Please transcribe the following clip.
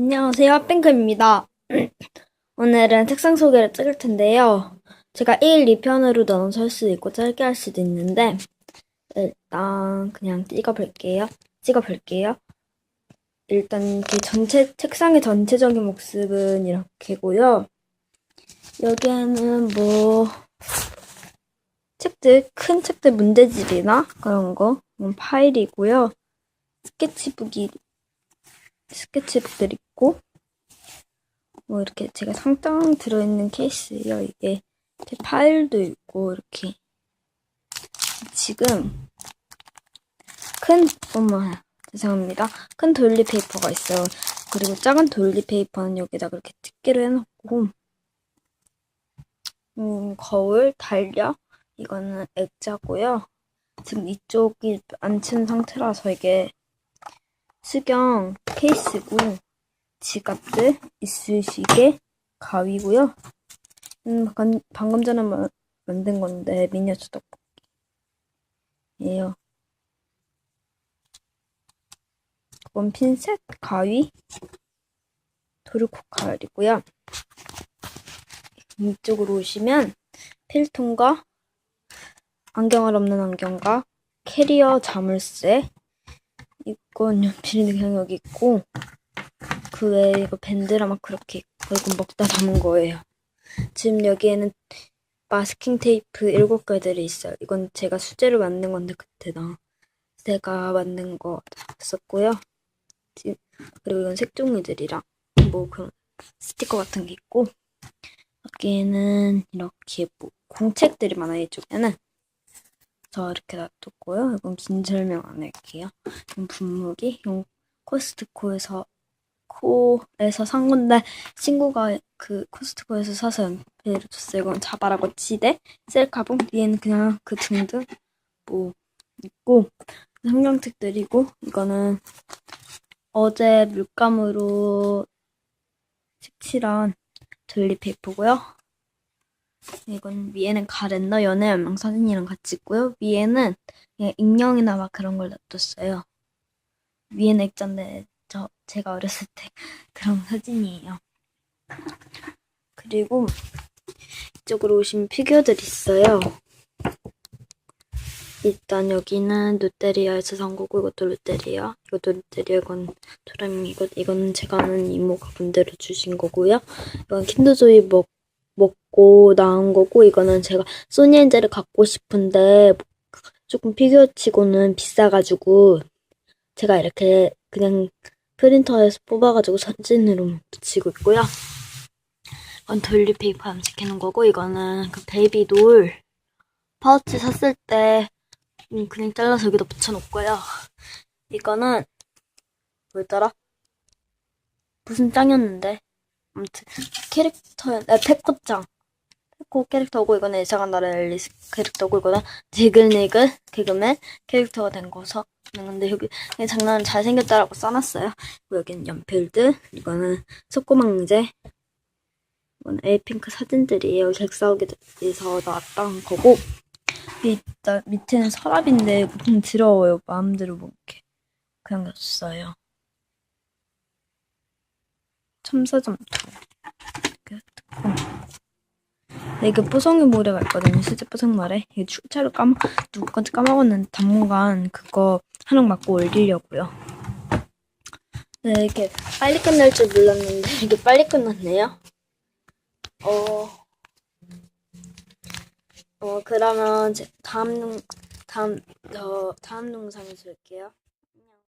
안녕하세요, 핫핑크입니다. 오늘은 책상 소개를 찍을 텐데요. 제가 1, 2편으로 나눠서 할 수도 있고 짧게 할 수도 있는데 일단 그냥 찍어볼게요. 찍어볼게요. 일단 이렇게 전체 책상의 전체적인 모습은 이렇게고요. 여기에는 뭐 책들 큰 책들 문제집이나 그런 거 이건 파일이고요. 스케치북이 스케치북들 있고 뭐 이렇게 제가 상장 들어있는 케이스예요. 이게 이렇게 파일도 있고 이렇게 지금 큰 어머 죄송합니다. 큰 돌리 페이퍼가 있어요. 그리고 작은 돌리 페이퍼는 여기다 그렇게 뜯기로 해놓고 음, 거울, 달력 이거는 액자고요. 지금 이쪽이 안 친 상태라서 이게 수경 케이스고 지갑들, 이쑤시개, 가위고요. 음, 방금, 방금 전에 마- 만든 건데 미니어처 떡볶이예요. 그건 핀셋, 가위, 도르코 가을이고요. 이쪽으로 오시면 필통과 안경을 없는 안경과 캐리어 자물쇠 이건 연필이 그냥 여기 있고 그 외에 이거 밴드랑 막 그렇게 있고 이건 먹다 담은 거예요. 지금 여기에는 마스킹 테이프 일곱 개들이 있어요. 이건 제가 수제로 만든 건데 그때 나 제가 만든 거 썼고요. 지- 그리고 이건 색종이들이랑 뭐 그런 스티커 같은 게 있고 여기에는 이렇게 뭐 공책들이 많아요. 이쪽에는 저 이렇게 놔뒀고요. 이건 긴 설명 안 할게요. 이건 분무기, 이건 코스트코에서 코에서 산 건데 친구가 그 코스트코에서 사서 연필을 줬어요. 이건 자바라고 치대, 셀카봉 뒤에는 그냥 그 등등 뭐 있고 성경책들이고 이거는 어제 물감으로 색칠한 돌리페이퍼고요. 이건 위에는 가랜더 연애 연명 사진이랑 같이 있고요. 위에는 익명이나 막 그런 걸 놔뒀어요. 위에는 액자인데 저 제가 어렸을 때 그런 사진이에요. 그리고 이쪽으로 오시면 피규어들 있어요. 일단 여기는 롯데리아에서 산 거고 이것도 롯데리아, 이것도 롯데리아, 이건 도라미, 이거 이거는 제가 아는 이모가 군대로 주신 거고요. 이건 킨더조이 먹 먹고 나온 거고 이거는 제가 소니 엔젤을 갖고 싶은데 조금 피규어치고는 비싸가지고 제가 이렇게 그냥 프린터에서 뽑아가지고 사진으로 붙이고 있고요. 이건 돌리페이퍼 염색해놓은 거고 이거는 그 베이비돌 파우치 샀을 때 음, 그냥 잘라서 여기다 붙여놓고요. 이거는 뭐였더라? 무슨 짱이었는데 아무튼 캐릭터 아, 페코짱 페코 캐릭터고 이거는 예상한 나라 앨리스 캐릭터고 이거는 지글니글 개그맨 캐릭터가 된 거서. 근데 여기 장난은 잘생겼다라고 써놨어요. 그리고 여기는 연필들 이거는 속고망제 이거는 에이핑크 사진들이에요 객사옥에서 나왔던 거고. 밑에, 밑에는 서랍인데 보통 더러워요. 마음대로 뭐 이렇게 그냥 놨어요 첨사점토 이렇게 뜯고 네, 뽀송이 모래가 있거든요. 실제 뽀송 모래. 이게 출차로 까먹, 누구 건지 까먹었는데 당분간 그거 하는 맞고 올리려고요. 네, 이게 빨리 끝날 줄 몰랐는데 이게 빨리 끝났네요. 어, 어 그러면 제 다음 동- 다음 더 다음 영상에서 뵐게요.